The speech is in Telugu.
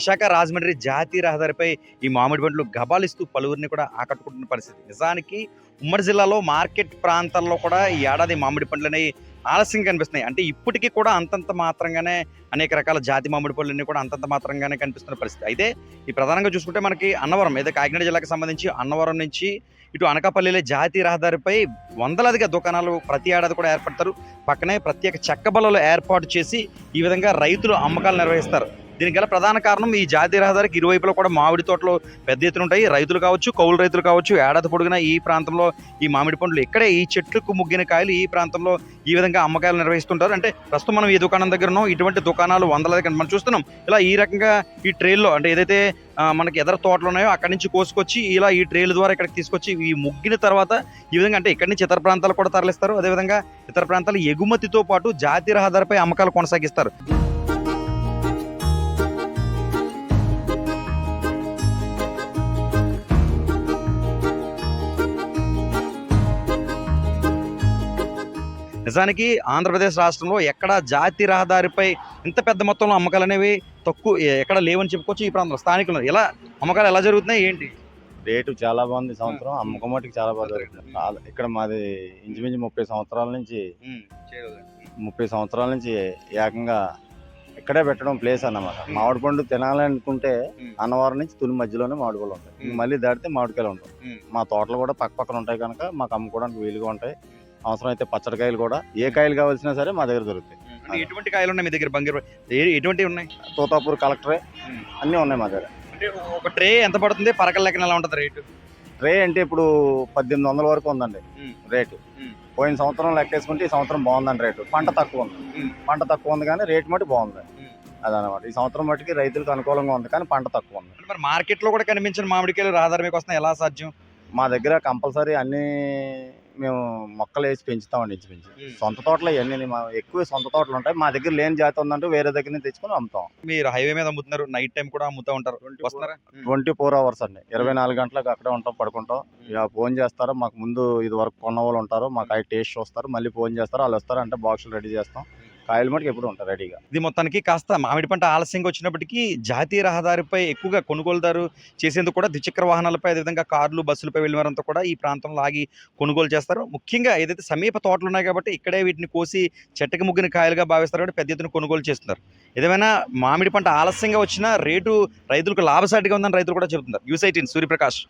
విశాఖ రాజమండ్రి జాతీయ రహదారిపై ఈ మామిడి పండ్లు గబాలిస్తూ పలువురిని కూడా ఆకట్టుకుంటున్న పరిస్థితి. నిజానికి ఉమ్మడి జిల్లాలో మార్కెట్ ప్రాంతాల్లో కూడా ఈ ఏడాది మామిడి పండ్లు అనేవి ఆలస్యం కనిపిస్తున్నాయి. అంటే ఇప్పటికీ కూడా అంతంత మాత్రంగానే అనేక రకాల జాతి మామిడి పళ్ళన్నీ కూడా అంతంత మాత్రంగానే కనిపిస్తున్న పరిస్థితి. అయితే ఈ ప్రధానంగా చూసుకుంటే మనకి అన్నవరం ఏదో కాకినాడ జిల్లాకు సంబంధించి అన్నవరం నుంచి ఇటు అనకాపల్లిలో జాతీయ రహదారిపై వందలాదిగా దుకాణాలు ప్రతి ఏడాది కూడా ఏర్పడతారు. పక్కనే ప్రత్యేక చెక్క బల్లలు ఏర్పాటు చేసి ఈ విధంగా రైతులు అమ్మకాలు నిర్వహిస్తారు. దీనికి గల ప్రధాన కారణం ఈ జాతీయ రహదారికి ఇరువైపులా కూడా మామిడి తోటలు పెద్ద ఎత్తున ఉంటాయి. రైతులు కావచ్చు కౌలు రైతులు కావచ్చు ఏడాది పొడిగిన ఈ ప్రాంతంలో ఈ మామిడి పండ్లు ఇక్కడే ఈ చెట్లకు ముగ్గిన కాయలు ఈ ప్రాంతంలో ఈ విధంగా అమ్మకాలు నిర్వహిస్తుంటారు. అంటే ప్రస్తుతం మనం ఈ దుకాణం దగ్గర ఉన్నాం. ఇటువంటి దుకాణాలు వందలాది దగ్గర మనం చూస్తున్నాం. ఇలా ఈ రకంగా ఈ ట్రైల్లో అంటే ఏదైతే మనకి ఎదర తోటలు ఉన్నాయో అక్కడి నుంచి కోసుకొచ్చి ఇలా ఈ ట్రైల్ ద్వారా ఇక్కడికి తీసుకొచ్చి ఈ ముగ్గిన తర్వాత ఈ విధంగా అంటే ఇక్కడి నుంచి ఇతర ప్రాంతాలు కూడా తరలిస్తారు. అదేవిధంగా ఇతర ప్రాంతాలు ఎగుమతితో పాటు జాతీయ రహదారిపై అమ్మకాలు కొనసాగిస్తారు. నిజానికి ఆంధ్రప్రదేశ్ రాష్ట్రంలో ఎక్కడ జాతీయ రహదారిపై ఇంత పెద్ద మొత్తంలో అమ్మకాలు అనేవి తక్కువ ఎక్కడ లేవని చెప్పుకోవచ్చు ఈ ప్రాంతంలో. స్థానికులు ఎలా అమ్మకాలు ఎలా జరుగుతున్నాయి ఏంటి? రేటు చాలా బాగుంది సంవత్సరం. అమ్మకం మట్టుకు చాలా బాగా జరుగుతుంది. ఇక్కడ మాది ఇంచుమించు ముప్పై సంవత్సరాల నుంచి ముప్పై సంవత్సరాల నుంచి ఏకంగా ఇక్కడే పెట్టడం ప్లేస్ అన్నమాట. మామిడి పండు తినాలనుకుంటే. అన్నవరం నుంచి తుని మధ్యలోనే మామిడి పళ్ళు ఉంటాయి. మళ్ళీ దాటితే మామిడికాయలు ఉంటాయి. మా తోటలు కూడా పక్క పక్కన ఉంటాయి కనుక మాకు అమ్ముకోవడానికి వీలుగా ఉంటాయి. అవసరం అయితే పచ్చడికాయలు కూడా ఏ కాయలు కావాల్సినా సరే మా దగ్గర దొరుకుతాయి. ఎటువంటి కాయలు ఉన్నాయి మీ దగ్గర? బంగిరు ఎటువంటివి ఉన్నాయి? తోతాపూర్ కలెక్టరే. అన్నీ ఉన్నాయి మా దగ్గర. అంటే ఒక ట్రే ఎంత పడుతుంది? పరకల లెక్కన ఎలా ఉంటుంది రేటు? రే అంటే ఇప్పుడు పద్దెనిమిది వందల వరకు ఉందండి. రేటు. పోయిన సంవత్సరం లెక్కేసుకుంటే ఈ సంవత్సరం బాగుందండి రేటు. పంట తక్కువ ఉంది. పంట తక్కువ ఉంది కానీ రేటు మటు బాగుంది. అదనమాట. ఈ సంవత్సరం మట్టుకి రైతులకు అనుకూలంగా ఉంది కానీ పంట తక్కువ ఉంది. మరి మార్కెట్లో కూడా కనిపించిన మామిడికాయలు రహదారి మీకు వస్తున్నాయి. ఎలా సాధ్యం? మా దగ్గర కంపల్సరీ అన్ని మేము మొక్కలు వేసి పెంచుతామండి ఇంచుమించు. Hmm. సొంత తోటలు ఇవన్నీ మా ఎక్కువ సొంత తోటలు ఉంటాయి. మా దగ్గర లేని జాతి ఉందంటే వేరే దగ్గర నుంచి తెచ్చుకొని అమ్ముతాం. మీరు హైవే మీద అమ్ముతున్నారు నైట్ టైం కూడా అమ్ముతూ ఉంటారు. వస్తున్నారా ట్వంటీ ఫోర్ అవర్స్ అండి. ఇరవై నాలుగు గంటలకు అక్కడే ఉంటాం పడుకుంటాం. ఇక ఫోన్ చేస్తారు? మాకు ముందు ఇది వరకు కొన్న వాళ్ళు ఉంటారు మాకు అవి టేస్ట్ చూస్తారు మళ్ళీ ఫోన్ చేస్తారు వాళ్ళు వస్తారు అంటే బాక్సులు రెడీ చేస్తాం. కాయలు మటుకు ఎప్పుడు ఉంటారు రెడీగా. ఇది మొత్తానికి కాస్త మామిడి పంట ఆలస్యంగా వచ్చినప్పటికీ జాతీయ రహదారిపై ఎక్కువగా కొనుగోలుదారు చేసేందుకు కూడా ద్విచక్ర వాహనాలపై అదేవిధంగా కార్లు బస్సులపై వెళ్ళిన వారంతా కూడా ఈ ప్రాంతంలో ఆగి కొనుగోలు చేస్తారు. ముఖ్యంగా ఏదైతే సమీప తోటలు ఉన్నాయి కాబట్టి ఇక్కడే వీటిని కోసి చెట్టుకి ముగ్గిన కాయలుగా భావిస్తారు కాబట్టి పెద్ద ఎత్తున కొనుగోలు చేస్తున్నారు. ఏదేమైనా మామిడి పంట ఆలస్యంగా వచ్చినా రేటు రైతులకు లాభసాటిగా ఉందని రైతులు కూడా చెబుతున్నారు. యూసైటీన్ సూర్యప్రకాష్.